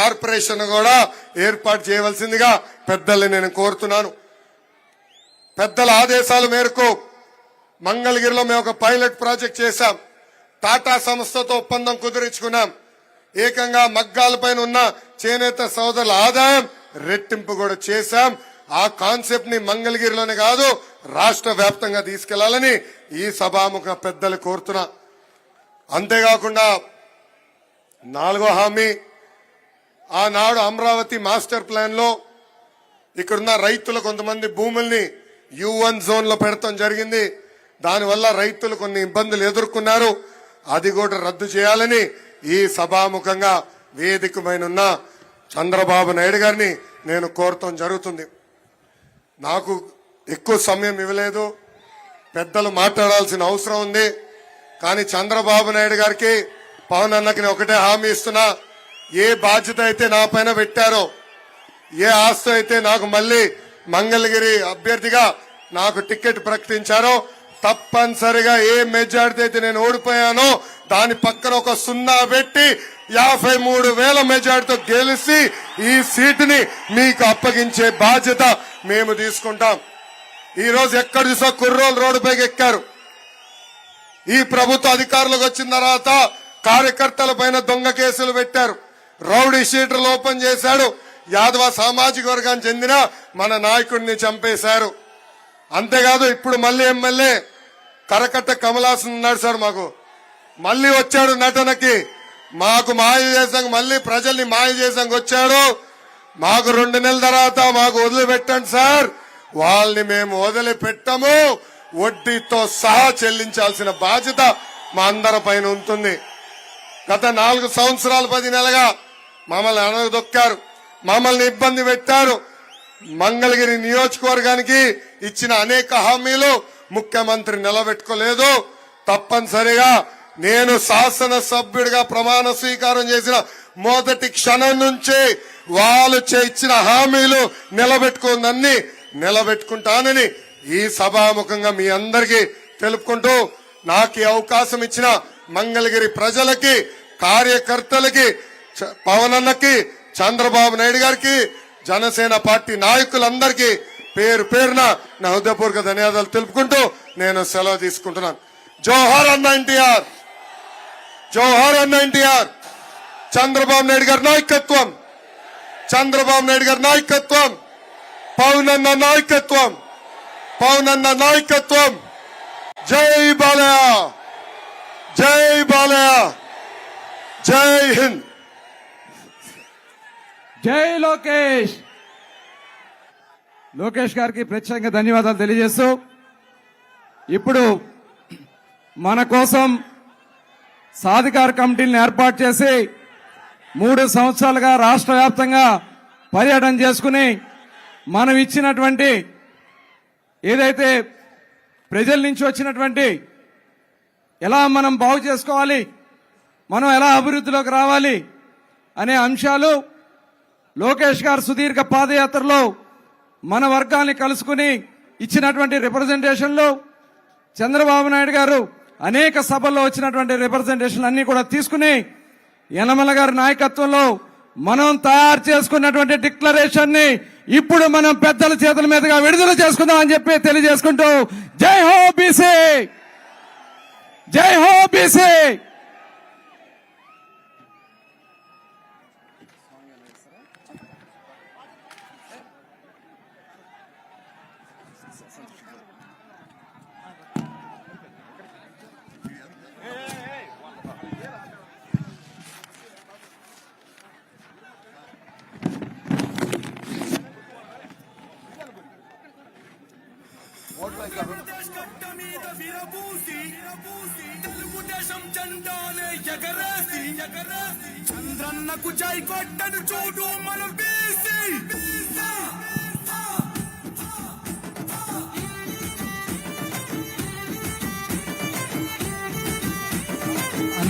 Corporation కూడా ఏర్పాటు చేయవలసిందిగా పెద్దల్ని నేను కోరుతున్నాను. పెద్దల ఆదేశాల మేరకు మంగళగిరిలో మేము ఒక పైలట్ ప్రాజెక్ట్ చేశాం. టాటా సంస్థతో ఒప్పందం కుదిరించుకున్నాం. ఏకంగా మగ్గాలపైన ఉన్న చేనేత సోదరుల ఆదాయం రెట్టింపు కూడా చేశాం. ఆ కాన్సెప్ట్ని మంగళగిరిలోనే కాదు రాష్ట్ర వ్యాప్తంగా తీసుకెళ్ళాలని ఈ సభాముఖ పెద్దలు కోరుతున్నా. అంతేకాకుండా నాలుగో హామీ ఆనాడు అమరావతి మాస్టర్ ప్లాన్లో ఇక్కడున్న రైతులు కొంతమంది భూముల్ని యూ వన్ జోన్లో పెడతాం జరిగింది. దానివల్ల రైతులు కొన్ని ఇబ్బందులు ఎదుర్కొన్నారు. అది కూడా రద్దు చేయాలని ఈ సభాముఖంగా వేదికమైన ఉన్న చంద్రబాబు నాయుడు గారిని నేను కోరటం జరుగుతుంది. నాకు ఎక్కువ సమయం ఇవ్వలేదు. పెద్దలు మాట్లాడాల్సిన అవసరం ఉంది. కానీ చంద్రబాబు నాయుడు గారికి పవన్ అన్నకి ఒకటే హామీ ఇస్తున్నా. ఏ బాధ్యత అయితే నా పైన పెట్టారో ఏ ఆస్తి అయితే నాకు మళ్ళీ మంగళగిరి అభ్యర్థిగా నాకు టికెట్ ప్రకటించారో తప్పనిసరిగా ఏ మెజార్టీ అయితే నేను ఓడిపోయానో దాని పక్కన ఒక సున్నా పెట్టి యాభై మూడు వేల మెజార్టీతో గెలిచి ఈ సీటుని మీకు అప్పగించే బాధ్యత మేము తీసుకుంటాం. ఈరోజు ఎక్కడ చూసా కుర్రోలు రోడ్డుపైకి ఎక్కారు. ఈ ప్రభుత్వ అధికారులకు వచ్చిన తర్వాత కార్యకర్తల పైన దొంగ కేసులు పెట్టారు. రౌడీ షీటర్లు ఓపెన్ చేశాడు. యాదవ సామాజిక వర్గానికి చెందిన మన నాయకుడిని చంపేశారు. అంతేకాదు ఇప్పుడు మళ్ళీ ఎమ్మెల్యే కరకట్ట కమలాసన్ ఉన్నాడు సార్ మాకు. మళ్ళీ వచ్చాడు నటనకి. మాకు మాయ చేసాం మళ్ళీ ప్రజల్ని మాయ చేసాం వచ్చాడు. మాకు రెండు నెలల తర్వాత మాకు వదిలిపెట్టండి సార్. వాళ్ళని మేము వదిలిపెట్టము. వడ్డీతో సహా చెల్లించాల్సిన బాధ్యత మా అందరి పైన ఉంటుంది. గత నాలుగు సంవత్సరాలు పది నెలగా మమ్మల్ని అనదొక్కారు మమ్మల్ని ఇబ్బంది పెట్టారు. మంగళగిరి నియోజకవర్గానికి ఇచ్చిన అనేక హామీలు ముఖ్యమంత్రి నిలబెట్టుకోలేదు. తప్పనిసరిగా నేను శాసన సభ్యుడిగా ప్రమాణ స్వీకారం చేసిన మొదటి క్షణం నుంచి వాళ్ళు చే- ఇచ్చిన హామీలు నిలబెట్టుకుందన్ని నిలబెట్టుకుంటానని ఈ సభాముఖంగా మీ అందరికీ తెలుపుకుంటూ నాకు అవకాశం ఇచ్చిన మంగళగిరి ప్రజలకి కార్యకర్తలకి పవన్ అన్నకి చంద్రబాబు నాయుడు గారికి జనసేన పార్టీ నాయకులందరికీ పేరు పేరున నా హృదయపూర్వక ధన్యవాదాలు తెలుపుకుంటూ నేను సెలవు తీసుకుంటున్నాను. జోహార్ అన్న ఎన్టీఆర్! జోహార్ అన్న ఎన్టీఆర్! చంద్రబాబు నాయుడు గారి నాయకత్వం! చంద్రబాబు నాయుడు గారి నాయకత్వం! పవన్ అన్న నాయకత్వం! పవన్ అన్న నాయకత్వం! జై బాలయ్య జై బాలయ్య జై హింద్ జై లోకేష్! లోకేష్ గారికి ప్రత్యేకంగా ధన్యవాదాలు తెలియజేస్తూ ఇప్పుడు మన కోసం సాధికార కమిటీని ఏర్పాటు చేసి మూడు సంవత్సరాలుగా రాష్ట్ర వ్యాప్తంగా పర్యటన చేసుకుని మనం ఇచ్చినటువంటి ఏదైతే ప్రజల నుంచి వచ్చినటువంటి ఎలా మనం బాగు చేసుకోవాలి మనం ఎలా అభివృద్ధిలోకి రావాలి అనే అంశాలు లోకేష్ గారు సుదీర్ఘ పాదయాత్రలో మన వర్గాన్ని కలుసుకుని ఇచ్చినటువంటి రిప్రజెంటేషన్లు చంద్రబాబు నాయుడు గారు అనేక సభల్లో వచ్చినటువంటి రిప్రజెంటేషన్ అన్ని కూడా తీసుకుని యనమల గారి నాయకత్వంలో మనం తయారు చేసుకున్నటువంటి డిక్లరేషన్ని ఇప్పుడు మనం పెద్దల చేతుల మీదుగా విడుదల చేసుకుందాం అని చెప్పి తెలియజేసుకుంటూ జై హో బీసీ! జై హో బీసీ! తెలుగుదేశం జెండానే ఎగరేసి ఎగరేసి చంద్రన్నకు జై కొట్టను చూడు మన బీసీ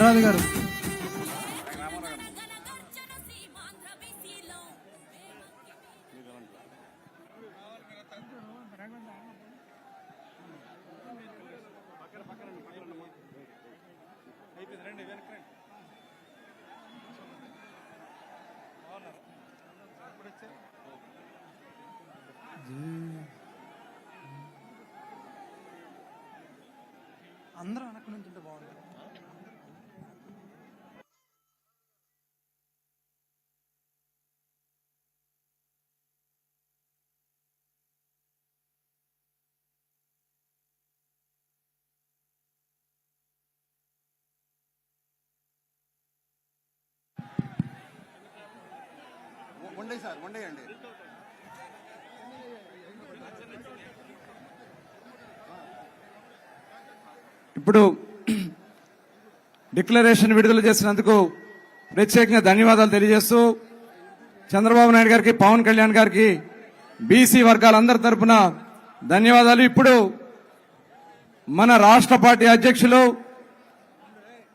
అనురాధ గారు ఉండే సార్ ఉండేయండి. ఇప్పుడు డిక్లరేషన్ విడుదల చేసినందుకు ప్రత్యేకంగా ధన్యవాదాలు తెలియజేస్తూ చంద్రబాబు నాయుడు గారికి పవన్ కళ్యాణ్ గారికి బీసీ వర్గాలందరి తరఫున ధన్యవాదాలు. ఇప్పుడు మన రాష్ట్ర పార్టీ అధ్యక్షులు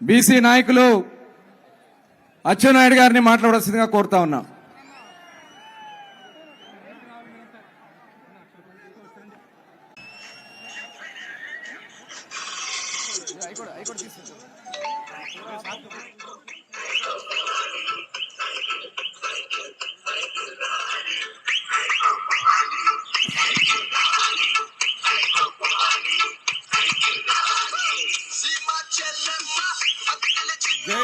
బీసీ నాయకులు అచ్చెన్నాయుడు గారిని మాట్లాడాల్సిందిగా కోరుతా ఉన్నా.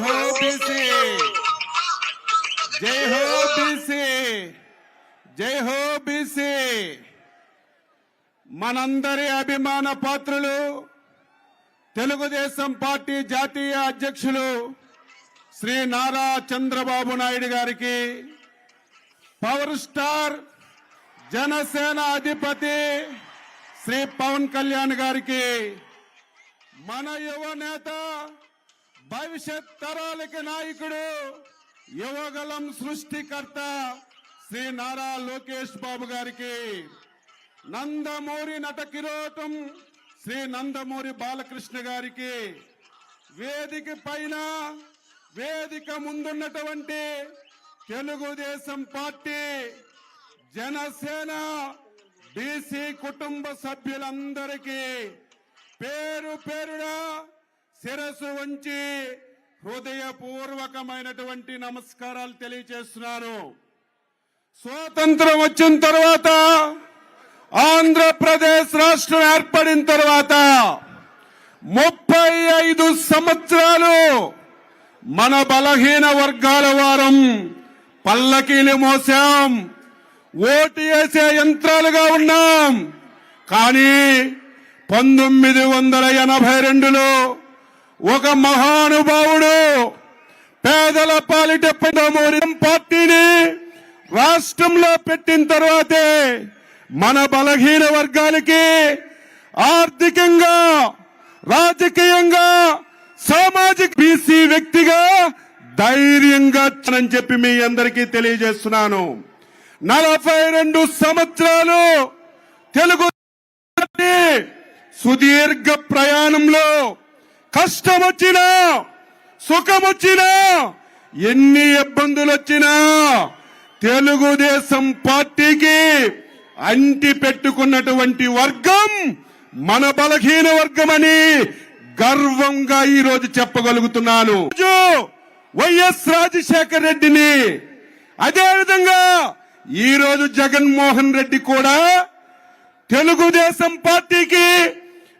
జై హో బీసీ జై హో బీసీ జై హో బీసీ మనందరి అభిమాన పాత్రులు తెలుగుదేశం పార్టీ జాతీయ అధ్యక్షులు శ్రీ నారా చంద్రబాబు నాయుడు గారికి పవర్ స్టార్ జనసేన అధిపతి శ్రీ పవన్ కళ్యాణ్ గారికి మన యువ నేత భవిష్యత్ తరాలకి నాయకుడు యువగలం సృష్టికర్త శ్రీ నారా లోకేష్ బాబు గారికి. నందమూరి నట కిరోటం శ్రీ నందమూరి బాలకృష్ణ గారికి. వేదిక పైన వేదిక ముందున్నటువంటి తెలుగుదేశం పార్టీ జనసేన బీసీ కుటుంబ సభ్యులందరికీ పేరు పేరుడా శిరస్సు ఉంచి హృదయపూర్వకమైనటువంటి నమస్కారాలు తెలియజేస్తున్నాను. స్వాతంత్రం వచ్చిన తర్వాత ఆంధ్రప్రదేశ్ రాష్ట్రం ఏర్పడిన తర్వాత ముప్పై ఐదు సంవత్సరాలు మన బలహీన వర్గాల వారం పల్లకీలు మోసాం ఓటు వేసే యంత్రాలుగా ఉన్నాం. కానీ పంతొమ్మిది వందల ఎనభై రెండులో ఒక మహానుభావుడు పేదల పాలిట పార్టీని రాష్ట్రంలో పెట్టిన తర్వాతే మన బలహీన వర్గాలకి ఆర్థికంగా రాజకీయంగా సామాజిక బీసీ వ్యక్తిగా ధైర్యంగా అని చెప్పి మీ అందరికీ తెలియజేస్తున్నాను. నలభై రెండు సంవత్సరాలు తెలుగు సుదీర్ఘ ప్రయాణంలో కష్టం వచ్చినా సుఖం వచ్చినా ఎన్ని ఇబ్బందులు వచ్చినా తెలుగుదేశం పార్టీకి అంటి పెట్టుకున్నటువంటి వర్గం మన బలహీన వర్గమని గర్వంగా ఈ రోజు చెప్పగలుగుతున్నాను వైఎస్ రాజశేఖర్ రెడ్డిని అదేవిధంగా ఈ రోజు జగన్మోహన్ రెడ్డి కూడా తెలుగుదేశం పార్టీకి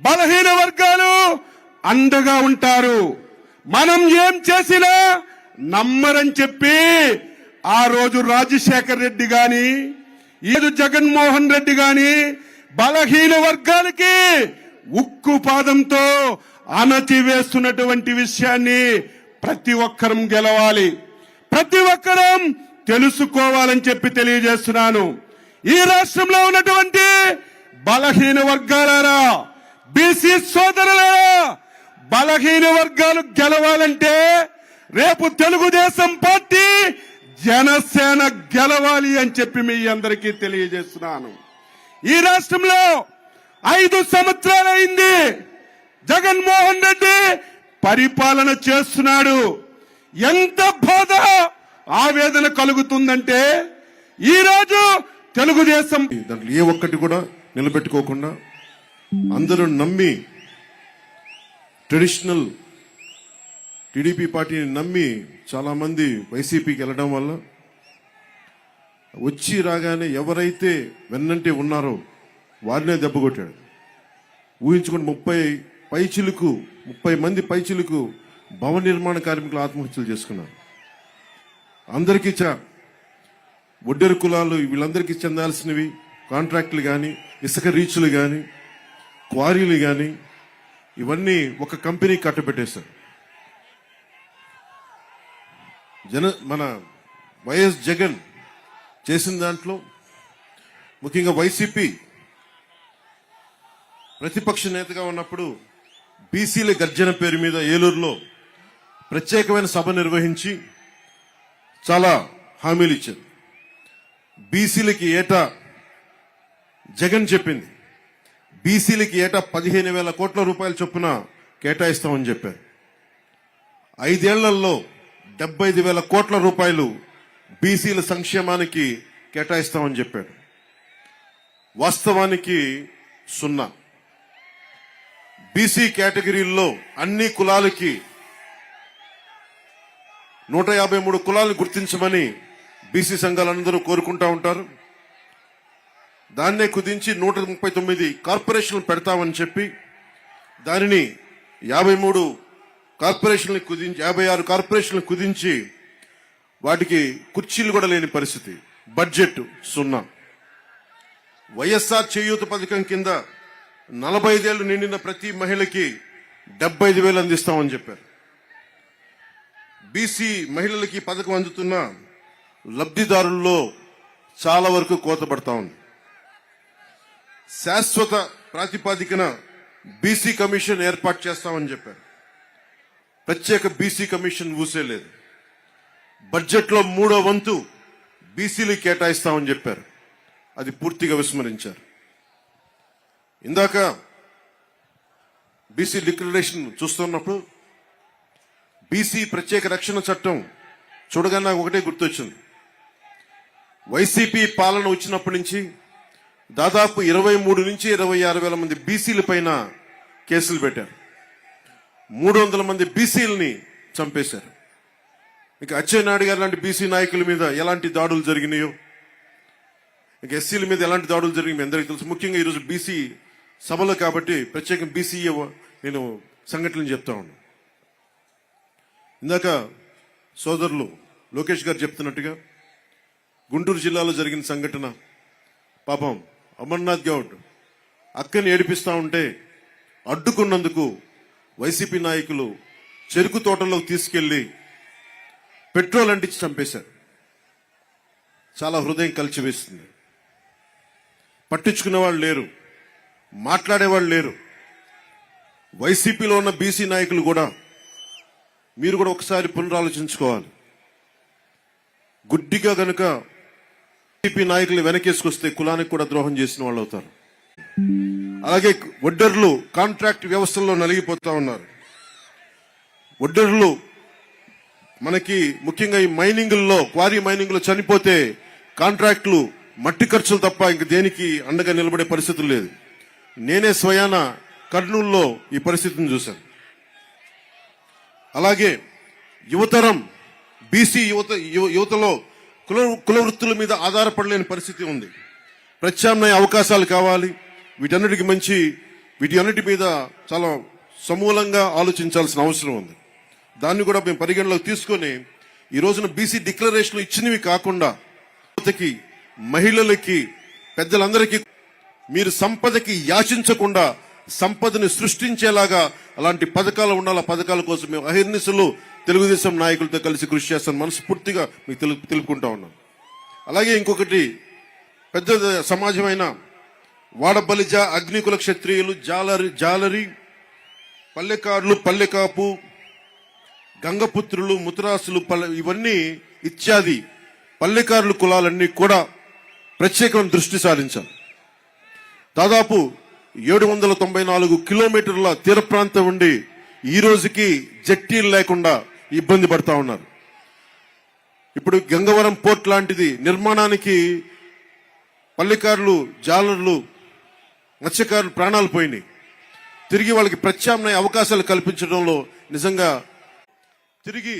బలహీన వర్గాలు అండగా ఉంటారు. మనం ఏం చేసినా నమ్మరని చెప్పి ఆ రోజు రాజశేఖర్ రెడ్డి గాని ఏదు జగన్మోహన్ రెడ్డి గాని బలహీన వర్గాలకి ఉక్కు పాదంతో అణచివేస్తున్నటువంటి విషయాన్ని ప్రతి ఒక్కరం గెలవాలి. ప్రతి ఒక్కరం తెలుసుకోవాలని చెప్పి తెలియజేస్తున్నాను. ఈ రాష్ట్రంలో ఉన్నటువంటి బలహీన వర్గాలారా బీసీ సోదరులారా బలహీన వర్గాలు గెలవాలంటే రేపు తెలుగుదేశం పార్టీ జనసేన గెలవాలి అని చెప్పి మీ అందరికీ తెలియజేస్తున్నాను. ఈ రాష్ట్రంలో ఐదు సంవత్సరాలైంది జగన్మోహన్ రెడ్డి పరిపాలన చేస్తున్నాడు. ఎంత బాధ ఆవేదన కలుగుతుందంటే ఈరోజు తెలుగుదేశం దాంట్లో ఏ ఒక్కటి కూడా నిలబెట్టుకోకుండా అందరూ నమ్మి ట్రెడిషనల్ టీడీపీ పార్టీని నమ్మి చాలామంది వైసీపీకి వెళ్ళడం వల్ల వచ్చి రాగానే ఎవరైతే వెన్నంటే ఉన్నారో వారినే దెబ్బ కొట్టాడు. ఊహించుకుని ముప్పై పైచిలుకు ముప్పై మంది పైచిలుకు భవన నిర్మాణ కార్మికులు ఆత్మహత్యలు చేసుకున్నారు. అందరికీ చ ఒడ్డెరు కులాలు వీళ్ళందరికీ చెందాల్సినవి కాంట్రాక్టులు కానీ ఇసుక రీచ్లు కానీ క్వారీలు కానీ ఇవన్నీ ఒక కంపెనీ కట్టబెట్టేశారు. జన మన వైఎస్ జగన్ చేసిన దాంట్లో ముఖ్యంగా వైసీపీ ప్రతిపక్ష నేతగా ఉన్నప్పుడు బీసీల గర్జన పేరు మీద ఏలూరులో ప్రత్యేకమైన సభ నిర్వహించి చాలా హామీలు ఇచ్చారు. బీసీలకి ఏటా జగన్ చెప్పింది. బీసీలకి ఏటా పదిహేను వేల కోట్ల రూపాయల చొప్పున కేటాయిస్తామని చెప్పారు. ఐదేళ్ళలో డెబ్బై ఐదు వేల కోట్ల రూపాయలు బీసీల సంక్షేమానికి కేటాయిస్తామని చెప్పాడు వాస్తవానికి సున్నా. బీసీ కేటగిరీల్లో అన్ని కులాలకి నూట యాభై మూడు కులాలను గుర్తించమని బీసీ సంఘాలందరూ కోరుకుంటా ఉంటారు. దాన్నే కుదించి నూట ముప్పై తొమ్మిది కార్పొరేషన్లు పెడతామని చెప్పి దానిని యాభై మూడు కార్పొరేషన్లు కుదించి యాభై ఆరు కార్పొరేషన్లు కుదించి వాటికి కుర్చీలు కూడా లేని పరిస్థితి. బడ్జెట్ సున్నా. వైఎస్ఆర్ చేయూత పథకం కింద నలభై ఐదేళ్ళు నిండిన ప్రతి మహిళకి డెబ్బై ఐదు వేలు అందిస్తామని చెప్పారు. బీసీ మహిళలకి పథకం అందుతున్న లబ్ధిదారుల్లో చాలా వరకు కోతపడతా ఉంది. శాశ్వత ప్రాతిపాదికన బీసీ కమిషన్ ఏర్పాటు చేస్తామని చెప్పారు. ప్రత్యేక బీసీ కమిషన్ ఊసేలేదు బడ్జెట్లో మూడో వంతు బీసీలు కేటాయిస్తామని చెప్పారు. అది పూర్తిగా విస్మరించారు. ఇందాక బీసీ డిక్లరేషన్ చూస్తున్నప్పుడు బీసీ ప్రత్యేక రక్షణ చట్టం చూడగానే నాకు ఒకటే గుర్తొచ్చింది. వైసీపీ పాలన వచ్చినప్పటి నుంచి దాదాపు ఇరవై మూడు నుంచి ఇరవై ఆరు వేల మంది బీసీల పైన కేసులు పెట్టారు. మూడు వందల మంది బీసీలని చంపేశారు. ఇక అచ్చెన్నాయుడు గారు లాంటి బీసీ నాయకుల మీద ఎలాంటి దాడులు జరిగినాయో ఇక ఎస్సీల మీద ఎలాంటి దాడులు జరిగినాయి మీ అందరికీ తెలుసు. ముఖ్యంగా ఈరోజు బీసీ సభలో కాబట్టి ప్రత్యేకం బీసీ నేను సంఘటనలు చెప్తా ఉన్నాను. ఇందాక సోదరులు లోకేష్ గారు చెప్తున్నట్టుగా గుంటూరు జిల్లాలో జరిగిన సంఘటన పాపం అమర్నాథ్ గౌడ్ అక్కని ఏడిపిస్తా ఉంటే అడ్డుకున్నందుకు వైసీపీ నాయకులు చెరుకు తోటలోకి తీసుకెళ్ళి పెట్రోల్ అంటించి చంపేశారు. చాలా హృదయం కలిచివేస్తుంది పట్టించుకునే వాళ్ళు లేరు. మాట్లాడేవాళ్ళు లేరు. వైసీపీలో ఉన్న బీసీ నాయకులు కూడా మీరు కూడా ఒకసారి పునరాలోచించుకోవాలి. గుడ్డిగా కనుక టీడీపీ నాయకులు వెనకేసుకొస్తే కులానికి కూడా ద్రోహం చేసిన వాళ్ళు అవుతారు. అలాగే ఒడ్డర్లు కాంట్రాక్ట్ వ్యవస్థల్లో నలిగిపోతా ఉన్నారు. ఒడ్డర్లు మనకి ముఖ్యంగా ఈ మైనింగ్లో క్వారీ మైనింగ్లో చనిపోతే కాంట్రాక్టులు మట్టి ఖర్చులు తప్ప ఇంక దేనికి అండగా నిలబడే పరిస్థితులు లేదు. నేనే స్వయాన కర్నూలులో ఈ పరిస్థితిని చూశాను. అలాగే యువతరం బీసీ యువత యువతలో కుల కుల వృత్తుల మీద ఆధారపడలేని పరిస్థితి ఉంది. ప్రత్యామ్నాయ అవకాశాలు కావాలి. వీటన్నిటికి మంచి వీటి అన్నిటి మీద చాలా సమూలంగా ఆలోచించాల్సిన అవసరం ఉంది. దాన్ని కూడా మేము పరిగణలోకి తీసుకొని ఈ రోజున బీసీ డిక్లరేషన్ ఇచ్చినవి కాకుండా యువతకి మహిళలకి పెద్దలందరికీ మీరు సంపదకి యాచించకుండా సంపదని సృష్టించేలాగా అలాంటి పథకాలు ఉండాలి. పథకాల కోసం మేము అహిర్నిశలు తెలుగుదేశం నాయకులతో కలిసి కృషి చేస్తాను మనస్ఫూర్తిగా మీకు తెలు తెలుపుకుంటా ఉన్నాను. అలాగే ఇంకొకటి పెద్ద సమాజమైన వాడబలిజ అగ్నికుల క్షత్రియులు జాలరి జాలరి పల్లెకారులు పల్లెకాపు గంగపుత్రులు ముతరాసులు పల్లె ఇవన్నీ ఇత్యాది పల్లెకారుల కులాలన్నీ కూడా ప్రత్యేకమైన దృష్టి సారించాలి దాదాపు ఏడు వందల తొంభై నాలుగు కిలోమీటర్ల తీర ప్రాంతం ఉండి ఈ రోజుకి జట్టీలు లేకుండా ఇబ్బంది పడతా ఉన్నారు. ఇప్పుడు గంగవరం పోర్ట్ లాంటిది నిర్మాణానికి పల్లెకారులు జాలర్లు మత్స్యకారులు ప్రాణాలు పోయినాయి. తిరిగి వాళ్ళకి ప్రత్యామ్నాయ అవకాశాలు కల్పించడంలో నిజంగా తిరిగి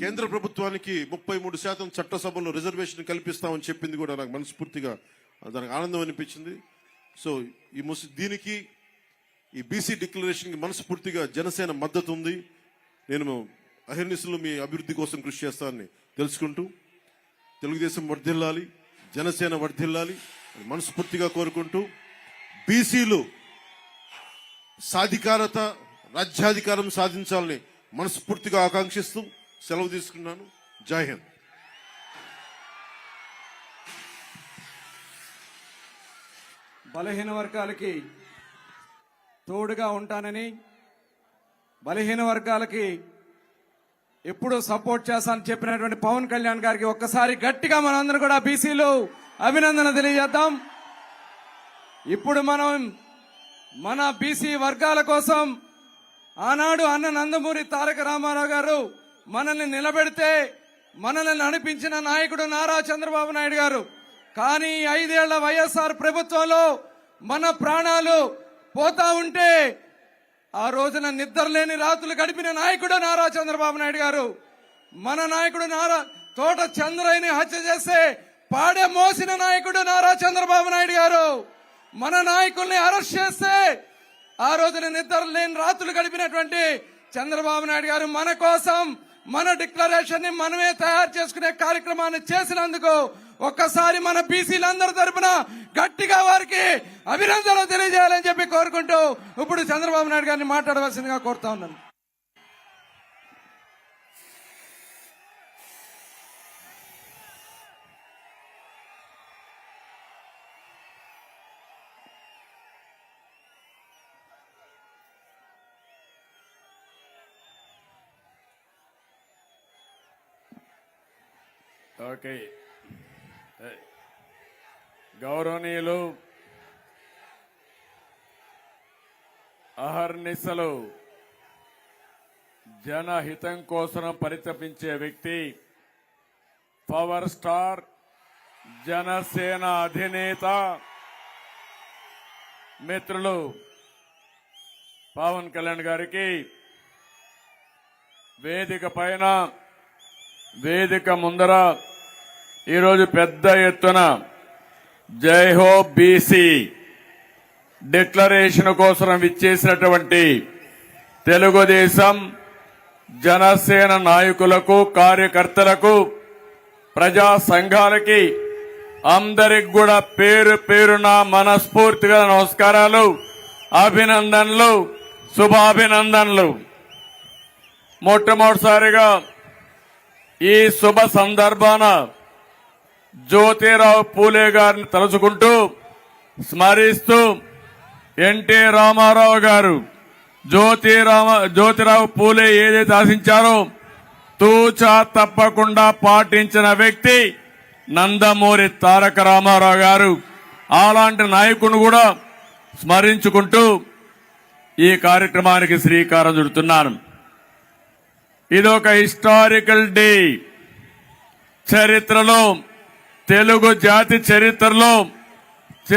కేంద్ర ప్రభుత్వానికి ముప్పై మూడు శాతం చట్టసభలో రిజర్వేషన్ కల్పిస్తామని చెప్పింది కూడా నాకు మనస్ఫూర్తిగా దానికి ఆనందం అనిపించింది. సో ఈ ముసి దీనికి ఈ బీసీ డిక్లరేషన్కి మనస్ఫూర్తిగా జనసేన మద్దతు ఉంది. నేను అహిర్నిశలు మీ అభివృద్ధి కోసం కృషి చేస్తానని తెలుసుకుంటూ తెలుగుదేశం వర్ధిల్లాలి జనసేన వర్ధిల్లాలి అని మనస్ఫూర్తిగా కోరుకుంటూ బీసీలు సాధికారత రాజ్యాధికారం సాధించాలని మనస్ఫూర్తిగా ఆకాంక్షిస్తూ సెలవు తీసుకున్నాను. జై హింద్. బలహీన వర్గాలకి తోడుగా ఉంటానని బలహీన వర్గాలకి ఎప్పుడు సపోర్ట్ చేస్తానని చెప్పినటువంటి పవన్ కళ్యాణ్ గారికి ఒక్కసారి గట్టిగా మనందరం కూడా బీసీలు అభినందన తెలియజేద్దాం. ఇప్పుడు మనం మన బీసీ వర్గాల కోసం ఆనాడు అన్న నందమూరి తారక రామారావు గారు మనల్ని నిలబెడితే మనల్ని నడిపించిన నాయకుడు నారా చంద్రబాబు నాయుడు గారు. కానీ ఐదేళ్ళ వైఎస్ఆర్ ప్రభుత్వంలో మన ప్రాణాలు పోతా ఉంటే ఆ రోజున నిద్రలేని రాత్రులు గడిపిన నాయకుడు నారా చంద్రబాబు నాయుడు గారు. మన నాయకుడు నారా తోట చంద్రయ్యని హత్య చేస్తే పాడే మోసిన నాయకుడు నారా చంద్రబాబు నాయుడు గారు. మన నాయకుల్ని అరెస్ట్ చేస్తే ఆ రోజున నిద్ర లేని రాత్రులు గడిపినటువంటి చంద్రబాబు నాయుడు గారు మన కోసం మన డిక్లరేషన్ని మనమే తయారు చేసుకునే కార్యక్రమాన్ని చేసినందుకు ఒక్కసారి మన బీసీలందరి తరపున గట్టిగా వారికి అభినందనలు తెలియజేయాలని చెప్పి కోరుకుంటూ ఇప్పుడు చంద్రబాబు నాయుడు గారిని మాట్లాడవలసిందిగా కోరుతా ఉన్నాను. ఓకే గౌరవనీయులు అహర్నిశలు జనహితం కోసం పరితపించే వ్యక్తి పవర్ స్టార్ జనసేన అధినేత మిత్రులు పవన్ కళ్యాణ్ గారికి వేదిక పైన వేదిక ముందర ఈరోజు పెద్ద ఎత్తున జై హో బీసీ డిక్లరేషన్ కోసం విచ్చేసినటువంటి తెలుగుదేశం జనసేన నాయకులకు కార్యకర్తలకు ప్రజా సంఘాలకి అందరికి కూడా పేరు పేరున మనస్ఫూర్తిగా నమస్కారాలు అభినందనలు శుభాభినందనలు. మొట్టమొదటిసారిగా ఈ శుభ సందర్భాన జ్యోతిరావు పూలే గారిని తలుచుకుంటూ స్మరిస్తూ ఎన్టీ రామారావు గారు జ్యోతిరామ జ్యోతిరావు పూలే ఏదైతే ఆశించారో తూచా తప్పకుండా పాటించిన వ్యక్తి నందమూరి తారక రామారావు గారు. అలాంటి నాయకుని కూడా స్మరించుకుంటూ ఈ కార్యక్రమానికి శ్రీకారం చుడుతున్నాను. ఇది ఒక హిస్టారికల్ డే చరిత్రలో తెలుగు జాతి చరిత్రలో